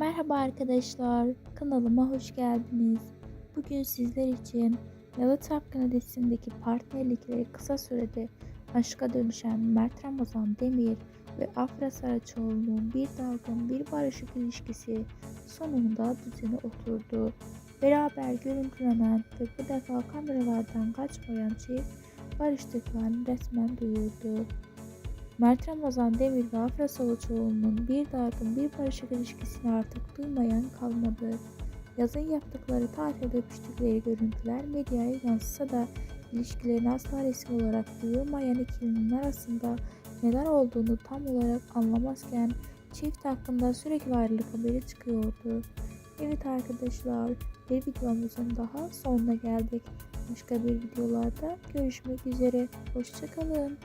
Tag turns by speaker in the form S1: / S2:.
S1: Merhaba arkadaşlar, kanalıma hoş geldiniz. Bugün sizler için Yalı Çapkını dizisindeki partnerlikleri kısa sürede aşka dönüşen Mert Ramazan Demir ve Afra Saraçoğlu'nun bir dalgın bir barışık ilişkisi sonunda düzene oturdu. Beraber görüntülenen ve bu defa kameralardan kaçmayan çift barıştıklarını resmen duyurdu. Mert Ramazan Demir ve Afra Saraçoğlu'nun bir dargın bir barışık ilişkisini artık duymayan kalmadı. Yazın yaptıkları tatilde öpüştükleri görüntüler medyaya yansısa da ilişkilerin asla resmi olarak duyulmayan ikilinin arasında neler olduğunu tam olarak anlamazken çift hakkında sürekli ayrılık haberi çıkıyordu. Evet arkadaşlar bir videomuzun daha sonuna geldik. Başka bir videolarda görüşmek üzere. Hoşçakalın.